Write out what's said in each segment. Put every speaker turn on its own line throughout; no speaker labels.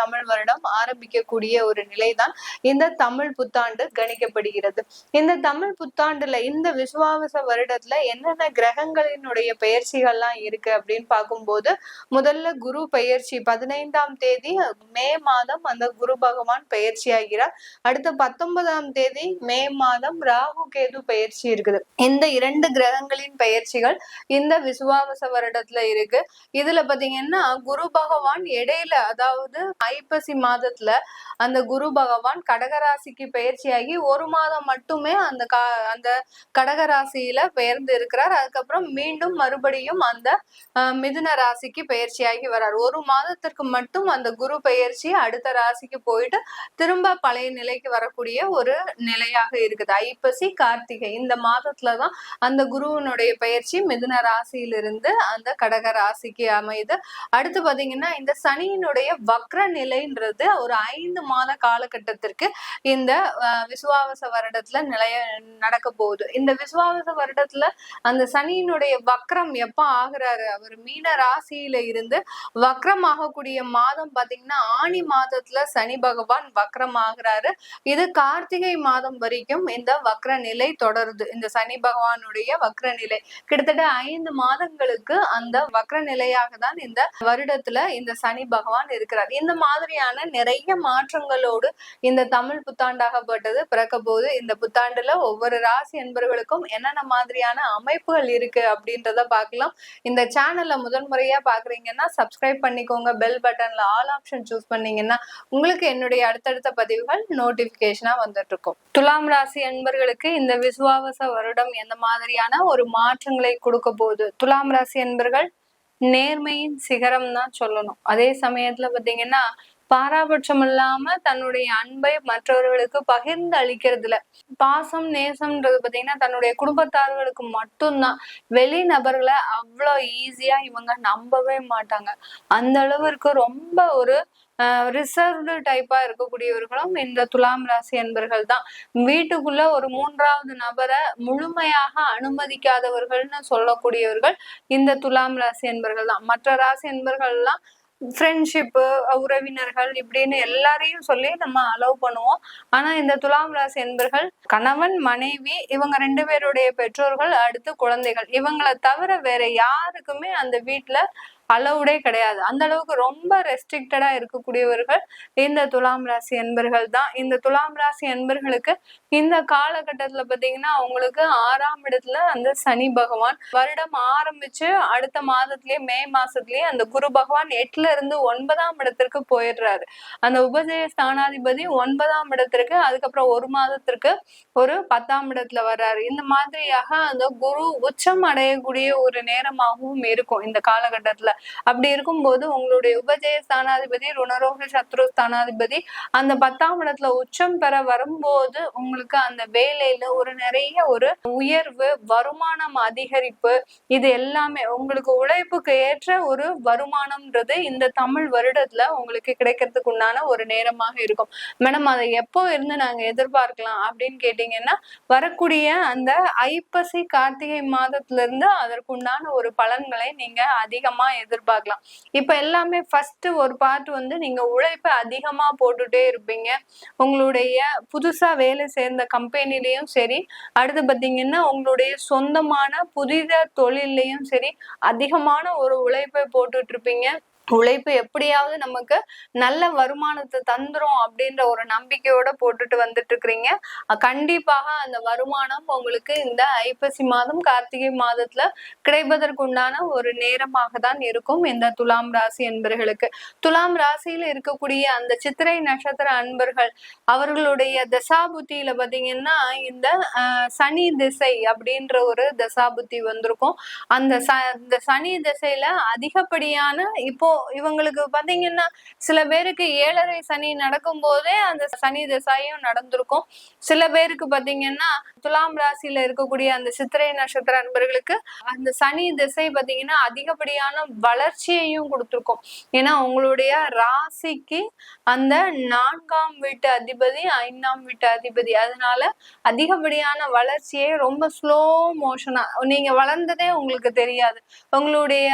தமிழ் வருடம் ஆரம்பிக்கக்கூடிய ஒரு நிலைதான் இந்த தமிழ் புத்தாண்டு கணிக்கப்படுகிறது. இந்த தமிழ் புத்தாண்டுல இந்த விசுவாவச வருடத்துல என்னென்ன கிரகங்களினுடைய பெயர்ச்சிகள்லாம் இருக்கு அப்படின்னு பார்க்கும்போது முதல்ல குரு பெயர்ச்சி பதினைந்தாம் தேதி மே மாதம் அந்த குரு பகவான் பெயர்ச்சி ஆகிறார். அடுத்து பத்தொன்பதாம் தேதி மே மாதம் ராகு கேது பெயர்ச்சி இருக்குது. இந்த இரண்டு கிரகங்களின் பெயர்ச்சிகள் இந்த விசுவாவச வருடத்துல இருக்கு. இதுல பாத்தீங்கன்னா குரு பகவான் இடையில அதாவது ஐப்பசி மாதத்துல அந்த குரு பகவான் கடகராசிக்கு பயிற்சியாகி ஒரு மாதம் மட்டுமே அந்த கா அந்த கடகராசியில பெயர்ந்து இருக்கிறார். அதுக்கப்புறம் மீண்டும் மறுபடியும் அந்த மிதுன ராசிக்கு பயிற்சியாகி வர்றார். ஒரு மாதத்திற்கு மட்டும் அந்த குரு பயிற்சி அடுத்த ராசிக்கு போயிட்டு திரும்ப பழைய நிலைக்கு வரக்கூடிய ஒரு நிலையாக இருக்குது. ஐப்பசி கார்த்திகை இந்த மாதத்துலதான் அந்த குருவனுடைய பயிற்சி மிதுன ராசியிலிருந்து அந்த கடக ராசிக்கு அமையுது. அடுத்து பாத்தீங்கன்னா இந்த சனியினுடைய வக்ர நிலைன்றது ஒரு ஐந்து மாத காலகட்டத்திற்கு இந்த விசுவாவச வருடத்துல நிலைய நடக்க போகுது. இந்த விசுவாவச வருடத்துல அந்த சனியினுடைய வக்ரம் எப்ப ஆகுறாரு? அவர் மீன ராசியில இருந்து வக்ரம் ஆகக்கூடிய மாதம் பாத்தீங்கன்னா ஆணி மாதத்துல சனி பகவான் வக்ரம் ஆகுறாரு இது கார்த்திகை மாதம் வரைக்கும் இந்த வக்ர நிலை தொடருது. இந்த சனி பகவானுடைய வக்ர நிலை கிட்டத்தட்ட ஐந்து மாதங்களுக்கு அந்த வக்ர நிலையாக தான் இந்த வருடத்துல இந்த சனி பகவான் இருக்கிறார். இந்த மாதிரியான நிறைய மாற்றங்களோடு இந்த தமிழ் புத்தாண்டாகப்பட்டது. பிறக்க போது இந்த புத்தாண்டுல ஒவ்வொரு ராசி என்பவர்களுக்கும் என்னென்ன மாதிரியான அமைப்புகள் இருக்கு அப்படின்றத பார்க்கலாம். இந்த சேனல்ல முதல் முறையா பாக்குறீங்கன்னா சப்ஸ்கிரைப் பண்ணிக்கோங்க. பெல் பட்டன்ல ஆல் ஆப்ஷன் சூஸ் பண்ணீங்கன்னா உங்களுக்கு என்னுடைய அடுத்தடுத்த பதிவுகள் நோட்டிபிகேஷனா வந்துட்டு இருக்கும் துலாம் ராசி என்பர்களுக்கு இந்த விசுவாவச வருடம் எந்த மாதிரியான ஒரு மாற்றங்களை கொடுக்க போகுது? துலாம் ராசி என்பர்கள் நேர்மையின் சிகரம் தான் சொல்லணும். அதே சமயத்துல பாத்தீங்கன்னா பாராபட்சம் இல்லாம தன்னுடைய அன்பை மற்றவர்களுக்கு பகிர்ந்து அளிக்கிறதுல. பாசம் நேசம்ன்றது பாத்தீங்கன்னா தன்னுடைய குடும்பத்தார்களுக்கு மட்டும்தான். வெளி நபர்களை அவ்வளோ ஈஸியா இவங்க நம்பவே மாட்டாங்க. அந்த அளவிற்கு ரொம்ப ஒரு ரிசர்வ்டு டைப்பா இருக்கக்கூடியவர்களும் இந்த துலாம் ராசி என்பர்கள் தான் வீட்டுக்குள்ள ஒரு மூன்றாவது நபரை முழுமையாக அனுமதிக்காதவர்கள்னு சொல்லக்கூடியவர்கள் இந்த துலாம் ராசி என்பர்கள் தான் மற்ற ராசி என்பர்கள்லாம் ஃப்ரெண்ட்ஷிப்பு உறவினர்கள் இப்படின்னு எல்லாரையும் சொல்லி நம்ம அலோவ் பண்ணுவோம். ஆனா இந்த துலாம் ராசி என்பர்கள் கணவன் மனைவி இவங்க ரெண்டு பேருடைய பெற்றோர்கள் அடுத்து குழந்தைகள். இவங்களை தவிர வேற யாருக்குமே அந்த வீட்டுல அலவுடே கிடையாது. அந்த அளவுக்கு ரொம்ப ரெஸ்ட்ரிக்டடா இருக்கக்கூடியவர்கள் இந்த துலாம் ராசி என்பர்கள் தான். இந்த துலாம் ராசி என்பர்களுக்கு இந்த காலகட்டத்துல பாத்தீங்கன்னா அவங்களுக்கு ஆறாம் இடத்துல அந்த சனி பகவான் வருடம் ஆரம்பிச்சு அடுத்த மாதத்திலேயே மே மாசத்துலயே அந்த குரு பகவான் எட்டுல இருந்து ஒன்பதாம் இடத்திற்கு போயிடுறாரு. அந்த உபஜய ஸ்தானாதிபதி ஒன்பதாம் இடத்திற்கு அதுக்கப்புறம் ஒரு மாதத்திற்கு ஒரு பத்தாம் இடத்துல வர்றாரு. இந்த மாதிரியாக அந்த குரு உச்சம் அடையக்கூடிய ஒரு நேரமாகவும் இருக்கும் இந்த காலகட்டத்துல. அப்படி இருக்கும்போது உங்களுடைய உபஜய ஸ்தானாதிபதி ருணரோக சத்ரு ஸ்தானாதிபதி அந்த பத்தாம் இடத்துல உச்சம் பெற வரும்போது உங்களுக்கு அந்த வேலையில ஒரு நிறைய ஒரு உயர்வு வருமானம் அதிகரிப்பு இது எல்லாமே உங்களுக்கு உழைப்புக்கு ஏற்ற ஒரு வருமானம்ன்றது இந்த தமிழ் வருடத்துல உங்களுக்கு கிடைக்கிறதுக்கு உண்டான ஒரு நேரமாக இருக்கும். மேடம் அதை எப்போ இருந்து நாங்க எதிர்பார்க்கலாம் அப்படின்னு கேட்டீங்கன்னா வரக்கூடிய அந்த ஐப்பசி கார்த்திகை மாதத்துல இருந்து அதற்குண்டான ஒரு பலன்களை நீங்க அதிகமா எதிர்பார்க்கலாம். இப்ப எல்லாமே ஃபர்ஸ்ட் ஒரு பார்ட் வந்து நீங்க உழைப்பை அதிகமா போட்டுட்டே இருப்பீங்க. உங்களுடைய புதுசா வேலை சேர்ந்த கம்பெனிலையும் சரி அடுத்து பாத்தீங்கன்னா உங்களுடைய சொந்தமான புதித தொழிலையும் சரி அதிகமான ஒரு உழைப்பை போட்டுட்டு இருப்பீங்க. உழைப்பு எப்படியாவது நமக்கு நல்ல வருமானத்தை தந்துரும் அப்படின்ற ஒரு நம்பிக்கையோட போட்டுட்டு வந்துட்டு இருக்கிறீங்க கண்டிப்பாக அந்த வருமானம் உங்களுக்கு இந்த ஐப்பசி மாதம் கார்த்திகை மாதத்துல கிடைப்பதற்கு உண்டான ஒரு நேரமாக தான் இருக்கும் இந்த துலாம் ராசி என்பர்களுக்கு துலாம் ராசியில இருக்கக்கூடிய அந்த சித்திரை நட்சத்திர அன்பர்கள் அவர்களுடைய தசாபுத்தியில பாத்தீங்கன்னா இந்த சனி திசை அப்படின்ற ஒரு தசாபுத்தி வந்திருக்கும். அந்த ச இந்த சனி திசையில அதிகப்படியான இப்போ இவங்களுக்கு பாத்தீங்கன்னா சில பேருக்கு ஏழரை சனி நடக்கும் போதே அந்த சனி திசாயும் நடந்திருக்கும். சில பேருக்கு பாத்தீங்கன்னா துலாம் ராசியில இருக்கக்கூடிய அந்த சித்திரை நட்சத்திர நண்பர்களுக்கு அந்த சனி திசை பாத்தீங்கன்னா அதிகப்படியான வளர்ச்சியையும் கொடுத்துருக்கும். ஏன்னா உங்களுடைய ராசிக்கு அந்த நான்காம் வீட்டு அதிபதி ஐந்தாம் வீட்டு அதிபதி. அதனால அதிகப்படியான வளர்ச்சியை ரொம்ப ஸ்லோ மோஷனா நீங்க வளர்ந்ததே உங்களுக்கு தெரியாது. உங்களுடைய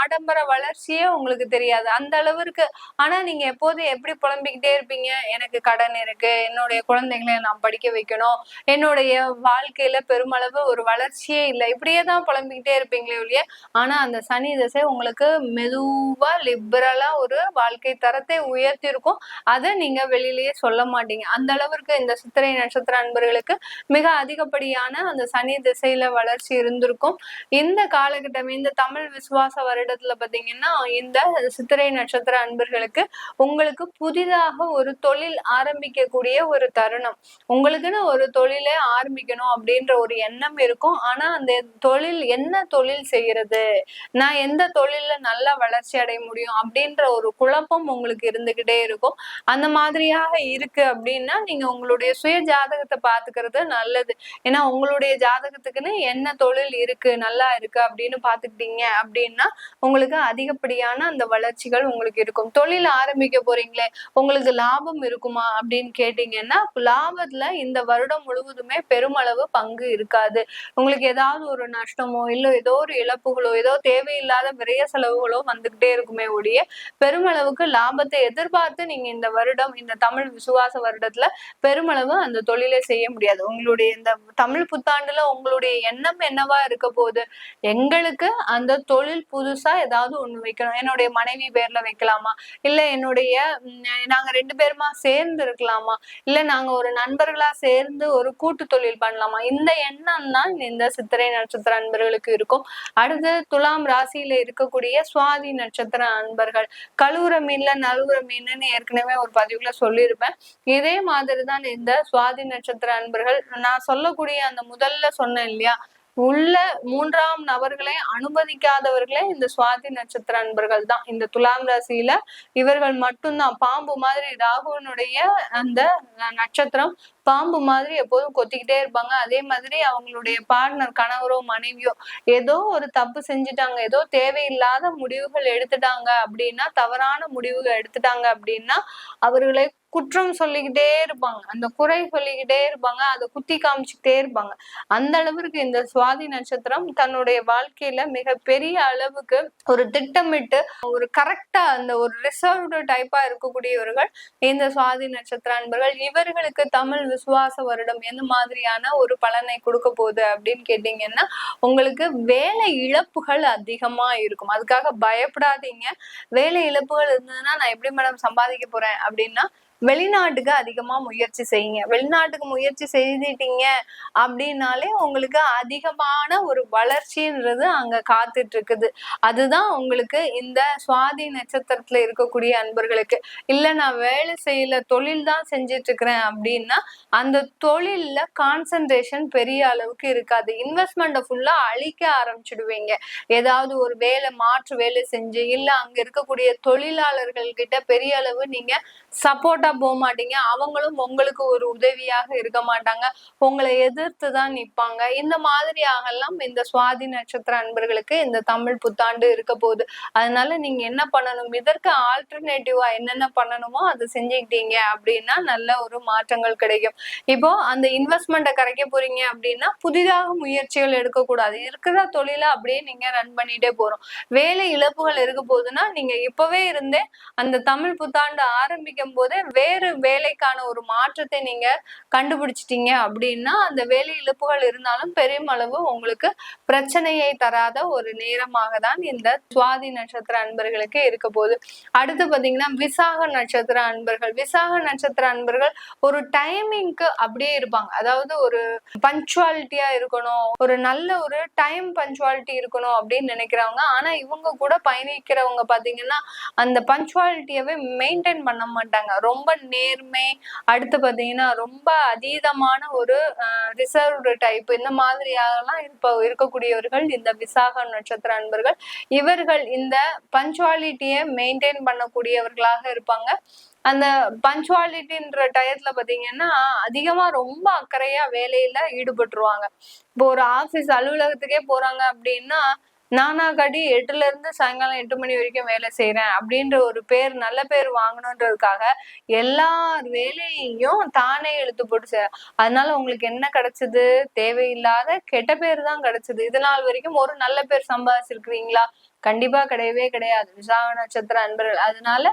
ஆடம்பர வளர்ச்சியே உங்களுக்கு தெரியாது. அந்த அளவிற்கு ஆனா நீங்க எப்போதும் எப்படி புலம்பிக்கிட்டே இருப்பீங்க? எனக்கு கடன் இருக்கு என்னுடைய குழந்தைங்களை நான் படிக்க வைக்கணும் என்னுடைய வாழ்க்கையில பெருமளவு ஒரு வளர்ச்சியே இல்லை. இப்படியே தான் புலம்பிக்கிட்டே இருப்பீங்களே ஒழிய ஆனா அந்த சனி திசை உங்களுக்கு மெதுவா லிபரலா ஒரு வாழ்க்கை தரத்தை உயர்த்தி இருக்கும் அதை நீங்க வெளியிலேயே சொல்ல மாட்டீங்க. அந்த அளவிற்கு இந்த சித்திரை நட்சத்திர அன்பர்களுக்கு மிக அதிகப்படியான அந்த சனி திசையில வளர்ச்சி இருந்திருக்கும். இந்த காலகட்டம் இந்த தமிழ் விசுவாச வருடத்துல பாத்தீங்கன்னா இந்த சித்திரை நட்சத்திர அன்பர்களுக்கு உங்களுக்கு புதிதாக ஒரு தொழில் ஆரம்பிக்கக்கூடிய ஒரு தருணம். உங்களுக்குன்னு ஒரு தொழிலை ஆரம்பிக்கணும் அப்படின்ற ஒரு எண்ணம் இருக்கும். ஆனா அந்த தொழில் என்ன தொழில் செய்யறது? நான் எந்த தொழில நல்லா வளர்ச்சி அடைய முடியும் அப்படின்ற ஒரு குழப்பம் உங்களுக்கு இருந்துகிட்டே இருக்கும். அந்த மாதிரியாக இருக்கு அப்படின்னா நீங்க உங்களுடைய சுய ஜாதகத்தை பாத்துக்கிறது நல்லது. ஏன்னா உங்களுடைய ஜாதகத்துக்குன்னு என்ன தொழில் இருக்கு? நல்லா இருக்கு அப்படின்னு பாத்துக்கிட்டீங்க அப்படின்னா உங்களுக்கு அதிகப்படியான அந்த வளர்ச்சிகள் உங்களுக்கு இருக்கும். தொழில் ஆரம்பிக்க போறீங்களே உங்களுக்கு லாபம் இருக்குமா அப்படின்னு கேட்டீங்கன்னா லாபத்துல இந்த வருடம் முழுவதுமே பெருமளவு பங்கு இருக்காது. உங்களுக்கு ஏதாவது ஒரு நஷ்டமோ இல்ல ஏதோ ஒரு இழப்புகளோ ஏதோ தேவையில்லாத விரைய செலவுகளோ வந்துகிட்டே இருக்குமே ஒழிய பெருமளவுக்கு லாபத்தை எதிர்பார்த்து நீங்க இந்த வருடம் இந்த தமிழ் விசுவாச வருடத்துல பெருமளவு அந்த தொழிலை செய்ய முடியாது. உங்களுடைய இந்த தமிழ் புத்தாண்டுல உங்களுடைய எண்ணம் என்னவா இருக்க போகுது? எங்களுக்கு அந்த தொழில் புதுசா ஏதாவது ஒண்ணு வைக்கணும். என்னுடைய மனைவி பேர்ல வைக்கலாமா? இல்ல என்னுடைய நாங்க ரெண்டு பேருமா சேர்ந்து இருக்கலாமா? இல்ல நாங்க ஒரு நண்பர்களா சேர்ந்து ஒரு கூட்டு தொழில் பண்ணலாமா? இந்த எண்ணம் தான் இந்த சித்திரை நட்சத்திர அன்பர்களுக்கு இருக்கும். அடுத்து துலாம் ராசியில இருக்கக்கூடிய சுவாதி நட்சத்திர அன்பர்கள். கழுவுற மீன்ல நழுவுற மீன்னு ஏற்கனவே ஒரு பதிவுல சொல்லியிருப்பேன். இதே மாதிரிதான் இந்த சுவாதி நட்சத்திர அன்பர்கள். நான் சொல்லக்கூடிய அந்த முதல்ல சொன்னேன் இல்லையா? உள்ள மூன்றாம் நபர்களை அனுமதிக்காதவர்களே இந்த சுவாதி நட்சத்திர அன்பர்கள் தான். இந்த துலாம் ராசியில இவர்கள் மட்டும்தான். பாம்பு மாதிரி ராகுவனுடைய அந்த நட்சத்திரம் பாம்பு மாதிரி எப்போதும் கொத்திக்கிட்டே இருப்பாங்க. அதே மாதிரி அவங்களுடைய பார்ட்னர் கணவரோ மனைவியோ ஏதோ ஒரு தப்பு செஞ்சுட்டாங்க. ஏதோ தேவையில்லாத முடிவுகள் எடுத்துட்டாங்க அப்படின்னா தவறான முடிவுகள் எடுத்துட்டாங்க அப்படின்னா அவர்களை குற்றம் சொல்லிக்கிட்டே இருப்பாங்க. அந்த குறை சொல்லிக்கிட்டே இருப்பாங்க. அதை குத்தி காமிச்சுக்கிட்டே இருப்பாங்க. அந்த அளவிற்கு இந்த சுவாதி நட்சத்திரம் தன்னுடைய வாழ்க்கையில மிக பெரிய அளவுக்கு ஒரு திட்டமிட்டு ஒரு கரெக்டா அந்த ஒரு ரிசர்வ்டு டைப்பா இருக்கக்கூடியவர்கள் இந்த சுவாதி நட்சத்திர அன்பர்கள் இவர்களுக்கு தமிழ் விசுவாச வருடம் எந்த மாதிரியான ஒரு பலனை கொடுக்க போகுது அப்படின்னு கேட்டீங்கன்னா உங்களுக்கு வேலை இழப்புகள் அதிகமா இருக்கும். அதுக்காக பயப்படாதீங்க. வேலை இழப்புகள் இருந்ததுன்னா நான் எப்படி மேடம் சம்பாதிக்க போறேன் அப்படின்னா வெளிநாட்டுக்கு அதிகமா முயற்சி செய்யுங்க. வெளிநாட்டுக்கு முயற்சி செய்துட்டீங்க அப்படின்னாலே உங்களுக்கு அதிகமான ஒரு வளர்ச்சின்றது அங்க காத்துட்டு இருக்குது அதுதான் உங்களுக்கு இந்த சுவாதி நட்சத்திரத்துல இருக்கக்கூடிய அன்பர்களுக்கு. இல்ல நான் வேலை செய்யல தொழில் தான் செஞ்சிட்டு இருக்கிறேன் அப்படின்னா அந்த தொழில்ல கான்சன்ட்ரேஷன் பெரிய அளவுக்கு இருக்காது. இன்வெஸ்ட்மெண்ட்டை ஃபுல்லா அழிக்க ஆரம்பிச்சிடுவீங்க. ஏதாவது ஒரு வேலை மாற்று வேலை செஞ்சு இல்ல அங்க இருக்கக்கூடிய தொழிலாளர்கள் கிட்ட பெரிய அளவு நீங்க சப்போர்ட் சப்போர்ட்டா போக மாட்டீங்க அவங்களும் உங்களுக்கு ஒரு உதவியாக இருக்க மாட்டாங்க. உங்களை எதிர்த்து தான் நிப்பாங்க. இந்த மாதிரியாக எல்லாம் இந்த சுவாதி நட்சத்திர அன்பர்களுக்கு இந்த தமிழ் புத்தாண்டு இருக்க போகுது. அதனால நீங்க என்ன பண்ணணும்? இதற்கு ஆல்டர்னேட்டிவா என்னென்ன பண்ணணுமோ அதை செஞ்சுக்கிட்டீங்க அப்படின்னா நல்ல ஒரு மாற்றங்கள் கிடைக்கும். இப்போ அந்த இன்வெஸ்ட்மெண்ட்டை கரைக்க போறீங்க அப்படின்னா புதிதாக முயற்சிகள் எடுக்கக்கூடாது. இருக்கிற தொழிலை அப்படியே நீங்க ரன் பண்ணிட்டே போறோம். வேலை இழப்புகள் இருக்க போகுதுன்னா நீங்க இப்பவே இருந்தே அந்த தமிழ் புத்தாண்டு ஆரம்பிக்கும் போதே வேறு வேலைக்கான ஒரு மாற்றத்தை நீங்க கண்டுபிடிச்சிட்டீங்க அப்படின்னா அந்த வேலை இழப்புகள் இருந்தாலும் பெருமளவு உங்களுக்கு பிரச்சனையை தராத ஒரு நேரமாக தான் இந்த சுவாதி நட்சத்திர அன்பர்களுக்கு இருக்க போகுது. அடுத்து பாத்தீங்கன்னா விசாக நட்சத்திர அன்பர்கள். விசாக நட்சத்திர அன்பர்கள் ஒரு டைமிங்க்கு அப்படியே இருப்பாங்க. அதாவது ஒரு பஞ்சுவாலிட்டியா இருக்கணும் ஒரு நல்ல ஒரு டைம் பஞ்சுவாலிட்டி இருக்கணும் அப்படின்னு நினைக்கிறவங்க. ஆனா இவங்க கூட பயணிக்கிறவங்க பாத்தீங்கன்னா அந்த பஞ்சுவாலிட்டியவே மெயின்டைன் பண்ண மாட்டாங்க. ரொம்ப ரொம்ப நேர்மை அடுத்து பாத்தீங்கன்னா ரொம்ப அதீதமான ஒரு ரிசர்வ்டு டைப் இந்த மாதிரியாகலாம் இருப்ப இருக்கக்கூடியவர்கள் இந்த விசாக நட்சத்திர அன்பர்கள் இவர்கள் இந்த பஞ்சுவாலிட்டியை மெயின்டைன் பண்ணக்கூடியவர்களாக இருப்பாங்க. அந்த பஞ்சுவாலிட்டின்ற டயத்துல பாத்தீங்கன்னா அதிகமா ரொம்ப அக்கறையா வேலையில ஈடுபட்டுருவாங்க. இப்போ ஒரு ஆபீஸ் அலுவலகத்துக்கே போறாங்க அப்படின்னா நானாகாட்டி எட்டுல இருந்து சாயங்காலம் எட்டு மணி வரைக்கும் வேலை செய்யறேன் அப்படின்ற ஒரு பேர் நல்ல பேர் வாங்கணுன்றதுக்காக எல்லா வேலையையும் தானே எழுத்து போட்டு செய்ய அதனால உங்களுக்கு என்ன கிடைச்சது? தேவையில்லாத கெட்ட பேர் தான் கிடைச்சது. இது நாள் வரைக்கும் ஒரு நல்ல பேர் சம்பாதிச்சிருக்கிறீங்களா? கண்டிப்பா கிடையவே கிடையாது. விசாக நட்சத்திர அன்பர்கள். அதனால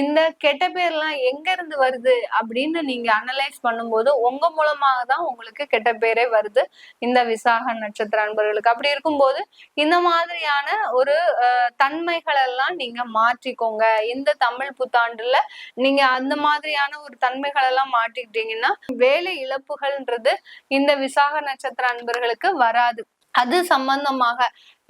இந்த கெட்ட பேர்லாம் எங்க இருந்து வருது அப்படின்னு நீங்க அனலைஸ் பண்ணும்போது உங்க மூலமாக தான் உங்களுக்கு கெட்ட பேரே வருது. இந்த விசாக நட்சத்திர அன்பர்களுக்கு. அப்படி இருக்கும்போது இந்த மாதிரியான ஒரு தன்மைகள் எல்லாம் நீங்க மாற்றிக்கோங்க. இந்த தமிழ் புத்தாண்டுல நீங்க அந்த மாதிரியான ஒரு தன்மைகள் எல்லாம் மாற்றிக்கிட்டீங்கன்னா வேலை இழப்புகள்ன்றது இந்த விசாக நட்சத்திர அன்பர்களுக்கு வராது. அது சம்பந்தமாக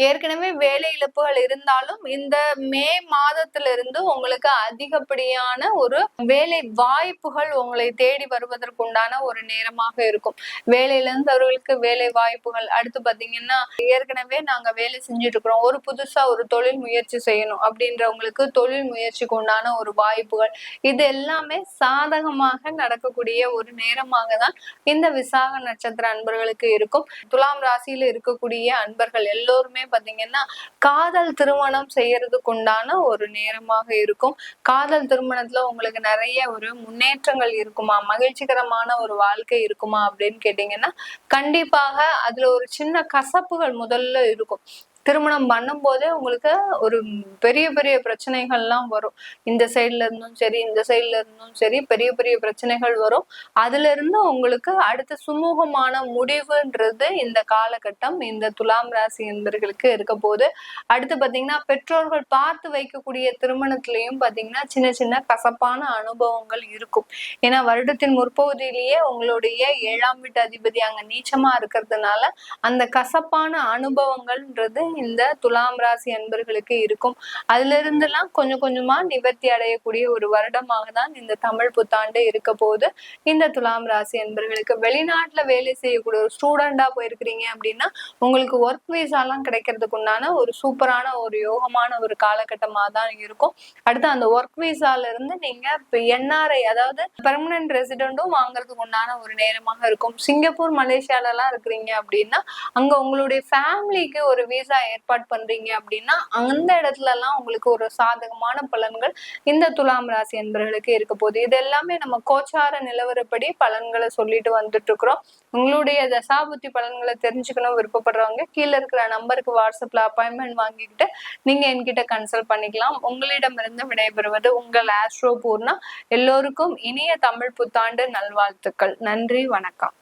ஏற்கனவே வேலை இழப்புகள் இருந்தாலும் இந்த மே மாதத்துல இருந்து உங்களுக்கு அதிகப்படியான ஒரு வேலை வாய்ப்புகள் உங்களை தேடி வருவதற்குண்டான ஒரு நேரமாக இருக்கும். வேலை இழந்தவர்களுக்கு வேலை வாய்ப்புகள். அடுத்து பாத்தீங்கன்னா ஏற்கனவே நாங்க வேலை செஞ்சுட்டு இருக்கிறோம் ஒரு புதுசா ஒரு தொழில் முயற்சி செய்யணும் அப்படின்றவங்களுக்கு தொழில் முயற்சிக்கு உண்டான ஒரு வாய்ப்புகள். இது எல்லாமே சாதகமாக நடக்கக்கூடிய ஒரு நேரமாக தான் இந்த விசாக நட்சத்திர அன்பர்களுக்கு இருக்கும். துலாம் ராசியில இருக்கக்கூடிய அன்பர்கள் எல்லோருமே பாத்தீங்கன்னா காதல் திருமணம் செய்யறதுக்கு உண்டான ஒரு நேரமாக இருக்கும். காதல் திருமணத்துல உங்களுக்கு நிறைய ஒரு முன்னேற்றங்கள் இருக்குமா? மகிழ்ச்சிகரமான ஒரு வாழ்க்கை இருக்குமா அப்படின்னு கேட்டீங்கன்னா கண்டிப்பாக அதுல ஒரு சின்ன கசப்புகள் முதல்ல இருக்கும். திருமணம் பண்ணும் போதே உங்களுக்கு ஒரு பெரிய பெரிய பிரச்சனைகள்லாம் வரும். இந்த சைட்ல இருந்தும் சரி இந்த சைட்ல இருந்தும் சரி பெரிய பெரிய பிரச்சனைகள் வரும். அதுல இருந்து உங்களுக்கு அடுத்த சுமூகமான முடிவுன்றது இந்த காலகட்டம் இந்த துலாம் ராசி என்பர்களுக்கு இருக்க போது அடுத்து பாத்தீங்கன்னா பெற்றோர்கள் பார்த்து வைக்கக்கூடிய திருமணத்திலையும் பாத்தீங்கன்னா சின்ன சின்ன கசப்பான அனுபவங்கள் இருக்கும். ஏன்னா வருடத்தின் முற்பகுதியிலேயே உங்களுடைய ஏழாம் வீட்டு அதிபதி அங்க நீச்சமா இருக்கிறதுனால அந்த கசப்பான அனுபவங்கள்ன்றது இந்த துலாம் ராசி அன்பர்களுக்கு இருக்கும். அதுல இருந்தெல்லாம் கொஞ்சம் கொஞ்சமா நிவர்த்தி அடையக்கூடிய ஒரு வருடமாக தான் இந்த தமிழ் புத்தாண்டு இருக்க போது இந்த துலாம் ராசி அன்பர்களுக்கு வெளிநாட்டுல வேலை செய்யக்கூடிய ஒரு ஸ்டூடெண்டா போயிருக்கிறீங்க அப்படின்னா உங்களுக்கு ஒர்க் வீசாலாம் கிடைக்கிறதுக்கு உண்டான ஒரு சூப்பரான ஒரு யோகமான ஒரு காலகட்டமாக தான் இருக்கும். அடுத்து அந்த ஒர்க் வீசால இருந்து நீங்க என்ஆர்ஐ அதாவது பெர்மனன்ட் ரெசிடென்ட்டும் வாங்குறதுக்கு உண்டான ஒரு நேரமாக இருக்கும். சிங்கப்பூர் மலேசியால எல்லாம் இருக்கிறீங்க அப்படின்னா அங்க உங்களுடைய ஃபேமிலிக்கு ஒரு விசா ஏற்பாடு பண்றீங்க அப்படின்னா அந்த இடத்துல எல்லாம் உங்களுக்கு ஒரு சாதகமான பலன்கள் இந்த துலாம் ராசி என்பர்களுக்கு இருக்க போகுது. இது எல்லாமே நம்ம கோச்சார நிலவரப்படி பலன்களை சொல்லிட்டு வந்துட்டு இருக்கிறோம் உங்களுடைய தசாபுத்தி பலன்களை தெரிஞ்சுக்கணும் விருப்பப்படுறவங்க கீழே இருக்கிற நம்பருக்கு வாட்ஸ்அப்ல அப்பாயின்மெண்ட் வாங்கிக்கிட்டு நீங்க என்கிட்ட கன்சல்ட் பண்ணிக்கலாம். உங்களிடமிருந்து விடைபெறுவது உங்கள் ஆஸ்ட்ரோ பூர்ணா. எல்லோருக்கும் இனிய தமிழ் புத்தாண்டு நல்வாழ்த்துக்கள். நன்றி வணக்கம்.